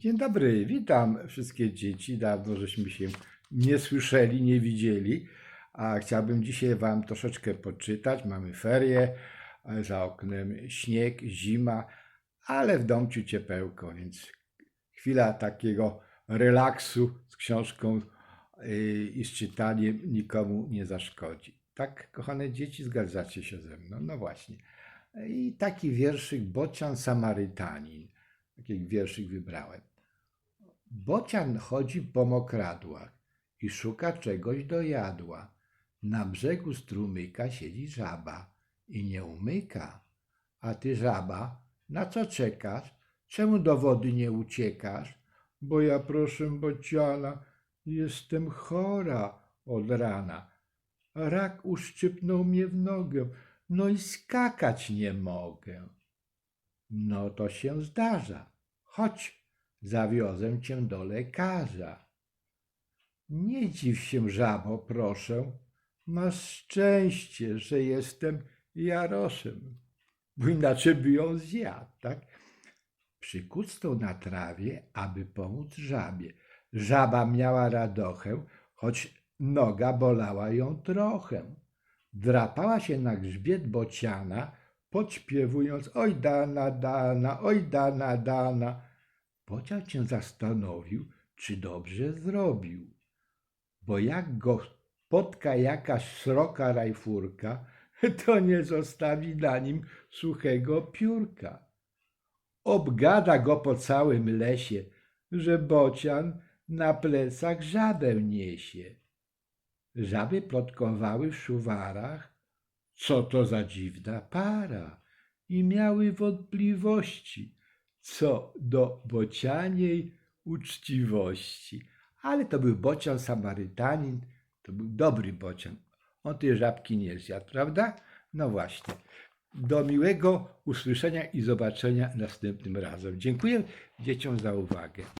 Dzień dobry, witam wszystkie dzieci. Dawno żeśmy się nie słyszeli, nie widzieli, a chciałbym dzisiaj Wam troszeczkę poczytać. Mamy ferie, za oknem śnieg, zima, ale w domciu ciepełko, więc chwila takiego relaksu z książką yy, i z czytaniem nikomu nie zaszkodzi. Tak, kochane dzieci, zgadzacie się ze mną? No właśnie. I taki wierszyk Bocian Samarytanin. Taki wierszyk wybrałem. Bocian chodzi po mokradłach i szuka czegoś do jadła. Na brzegu strumyka siedzi żaba i nie umyka. A ty żaba, na co czekasz? Czemu do wody nie uciekasz? Bo ja proszę bociana, jestem chora od rana. Rak uszczypnął mnie w nogę, no i skakać nie mogę. No to się zdarza. Chodź, zawiozę cię do lekarza. Nie dziw się, żabo, proszę. Masz szczęście, że jestem Jaroszem, bo inaczej by ją zjadł, tak? Przykucnął na trawie, aby pomóc żabie. Żaba miała radochę, choć noga bolała ją trochę. Drapała się na grzbiet bociana, podśpiewując oj dana, dana, oj dana, dana. Bocian się zastanowił, czy dobrze zrobił, bo jak go spotka jakaś sroka rajfurka, to nie zostawi na nim suchego piórka. Obgada go po całym lesie, że bocian na plecach żabę niesie. Żaby plotkowały w szuwarach, co to za dziwna para, i miały wątpliwości co do bocianiej uczciwości. Ale to był bocian Samarytanin, to był dobry bocian. On tej żabki nie zjadł, prawda? No właśnie. Do miłego usłyszenia i zobaczenia następnym razem. Dziękuję dzieciom za uwagę.